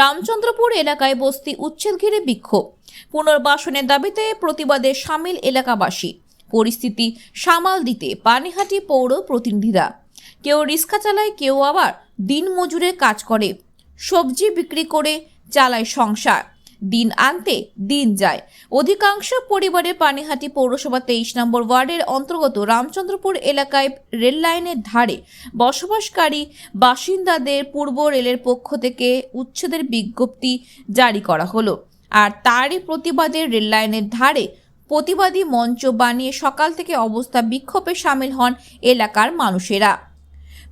রামচন্দ্রপুর এলাকায় বস্তি উচ্ছেদ ঘিরে বিক্ষোভ। পুনর্বাসনের দাবিতে প্রতিবাদে সামিল এলাকাবাসী। পরিস্থিতি সামাল দিতে পানিহাটি পৌর প্রতিনিধিরা। কেউ রিক্সা চালায়, কেউ আবার দিন মজুরে কাজ করে। সবজি বিক্রি করে চালায় সংসার। দিন আনতে দিন যায়। অধিকাংশ পরিবারের পানিহাটি পৌরসভা তেইশ নম্বর ওয়ার্ডের অন্তর্গত রামচন্দ্রপুর এলাকায় রেল লাইনের ধারে বসবাসকারী বাসিন্দাদের পূর্ব রেলের পক্ষ থেকে উচ্ছেদের বিজ্ঞপ্তি জারি করা হলো। আর তারই প্রতিবাদে রেল লাইনের ধারে প্রতিবাদী মঞ্চ বানিয়ে সকাল থেকে অবস্থা বিক্ষোভে সামিল হন এলাকার মানুষেরা।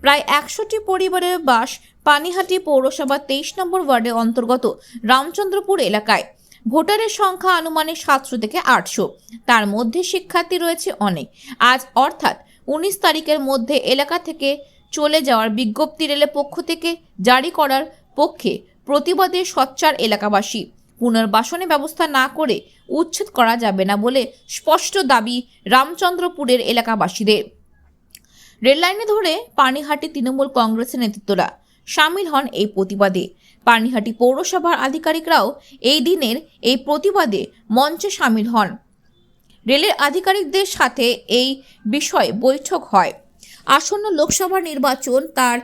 প্রায় একশোটি পরিবারের বাস পানিহাটি পৌরসভা তেইশ নম্বর ওয়ার্ডের অন্তর্গত রামচন্দ্রপুর এলাকায়। ভোটারের সংখ্যা আনুমানিক সাতশো থেকে আটশো। তার মধ্যে শিক্ষার্থী রয়েছে অনেক। আজ অর্থাৎ উনিশ তারিখের মধ্যে এলাকা থেকে চলে যাওয়ার বিজ্ঞপ্তি রেলের পক্ষ থেকে জারি করার পক্ষে প্রতিবাদে সোচ্চার এলাকাবাসী। পুনর্বাসনের ব্যবস্থা না করে উচ্ছেদ করা যাবে না বলে স্পষ্ট দাবি রামচন্দ্রপুরের এলাকাবাসীদের। রেললাইনে ধরে পানিহাটি তৃণমূল কংগ্রেসের নেতৃত্বরা সামিল হন এই প্রতিবাদে। পানিহাটি পৌরসভার আধিকারিকরাও এই দিনের এই প্রতিবাদে মঞ্চে সামিল হন। রেলের আধিকারিকদের সাথে এই বিষয়ে বৈঠক হয়। আসন্ন লোকসভা নির্বাচন তার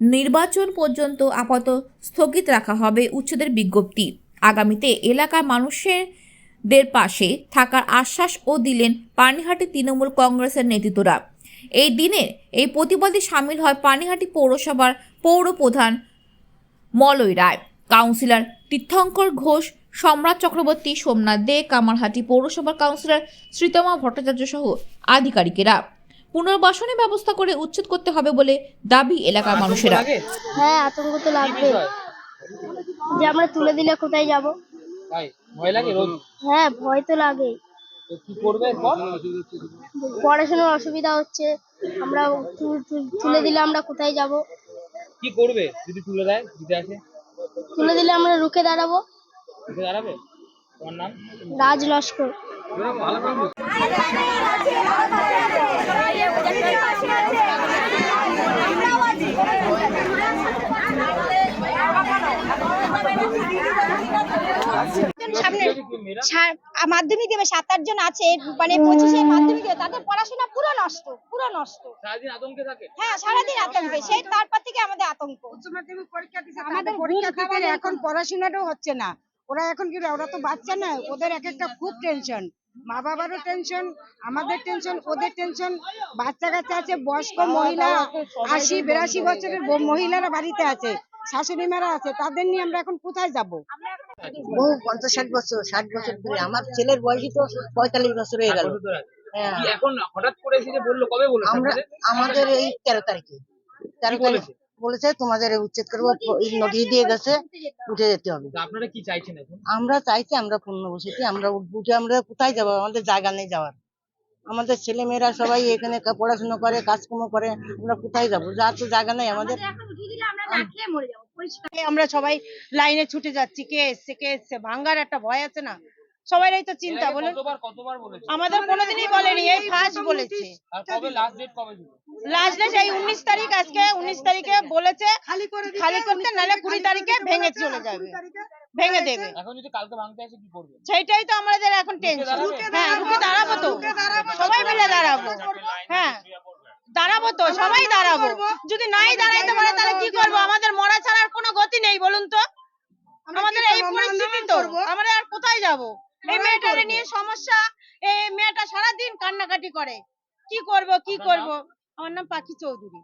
নির্বাচন পর্যন্ত আপাতত স্থগিত রাখা হবে উচ্ছেদের বিজ্ঞপ্তি। আগামীতে এলাকার মানুষেরদের পাশে থাকার আশ্বাসও দিলেন পানিহাটি তৃণমূল কংগ্রেসের নেতৃত্বরা। এই দিনের এই প্রতিবাদে সামিল হয় পানিহাটি পৌরসভার পৌর প্রধান মলয় রায়। কাউন্সিলর তীর্থঙ্কর ঘোষ সম্রাট চক্রবর্তী সোমনাথ দে কামারহাটি পৌরসভার কাউন্সিলর শ্রীতমা ভট্টাচার্য সহ আধিকারিকেরা। পুনর্বাসনের ব্যবস্থা করে উচ্ছেদ করতে হবে বলে দাবি এলাকার মানুষেরা। হ্যাঁ আতঙ্ক তো লাগবে যে আমরা তুলে দিলে কোথায় যাব? হ্যাঁ ভয় তো লাগে কি করবে এরপর পড়াশোনার অসুবিধা হচ্ছে। আমরা তুলে দিলে আমরা কোথায় যাব? কি করবে যদি তুলে দেয় দিতে আসে? তুলে দিলে আমরা রুখে দাঁড়াবো। দিতে দাঁড়াবে? তোমার নাম? রাজ লস্কর। সামনে কি মেয়েরা? সা- আ- মাধ্যমিক দেবে সাত আট জন আছে মানে পঁচিশে মাধ্যমিক দেবে তাদের পড়াশোনা পুরো নষ্ট পুরো নষ্ট। সারাদিন আতঙ্কে থাকে? হ্যাঁ সারাদিন আতঙ্কে সেই তারপর থেকে আমাদের আতঙ্ক। মাধ্যমিক পরীক্ষা দিছে আমাদের পরীক্ষা দিতে এখন পড়াশোনাটাও হচ্ছে না। ওরা এখন কি ওরা তো বাচ্চা না ওদের এক একটা খুব টেনশন মা বাবারও টেনশন আমাদের টেনশন ওদের টেনশন বাচ্চা কাচ্চা আছে বয়স্ক মহিলা আশি বিরাশি বছরের মহিলারা বাড়িতে আছে। শাশুড়ি মারা আছে তাদের নিয়ে আমরা এখন কোথায় যাব? বহু পঞ্চাশ ষাট বছর ষাট বছর ধরে। আমার ছেলের বয়সই তো পঁয়তাল্লিশ বছর হয়ে গেল। হ্যাঁ। কি এখন হঠাৎ করে এসে বলল কবে বলল আমরা আমাদের এই তেরো তারিখে। তেরো বলেছে? বলেছে তোমাদের উচ্ছেদ করব নোটিশ দিয়ে গেছে উঠে যেতে হবে। আপনারা কি চাইছেন আমরা চাইছি আমরা পূর্ণ বসেছি আমরা উঠে আমরা কোথায় যাব? আমাদের জায়গা নেই যাওয়ার। আমাদের ছেলে মেয়েরা সবাই এখানে পড়াশোনা করে কাজকর্ম করে আমরা কোথায় যাব? যা তো জায়গা নেই আমাদের। আমরা সবাই লাইনে ছুটে যাচ্ছি কে এসছে কে এসছে ভাঙ্গার একটা ভয় আছে না? সবারই তো চিন্তা বলেছে? আমাদের কোনোদিনই বলেনি এই ফার্স্ট বলেছে। লাস্ট ডেট এই উনিশ তারিখ আজকে উনিশ তারিখে বলেছে খালি করে খালি করতে নাহলে কুড়ি তারিখে ভেঙে চলে যাবে। ভেঙে দেবে। এখন যদি কালকে ভাঙতে আসে কি করবে? সেইটাই তো আমাদের এখন টেনশন হ্যাঁ রুখে দাঁড়াবো তো। সবাই মিলে দাঁড়াবো। হ্যাঁ দাঁড়াবো তো সবাই দাঁড়াবো। যদি নাই দাঁড়াইতে পারে তাহলে কি করব? আমাদের মরা ছাড়ার কোনো গতি নেই বলুন তো। আমাদের এই পরিস্থিতি তো। আমরা আর কোথায় যাব? এই মেয়েটারে নিয়ে সমস্যা? এই মেয়েটা সারাদিন কান্নাকাটি করে। কি করব কি করব? আমার নাম পাখি চৌধুরী।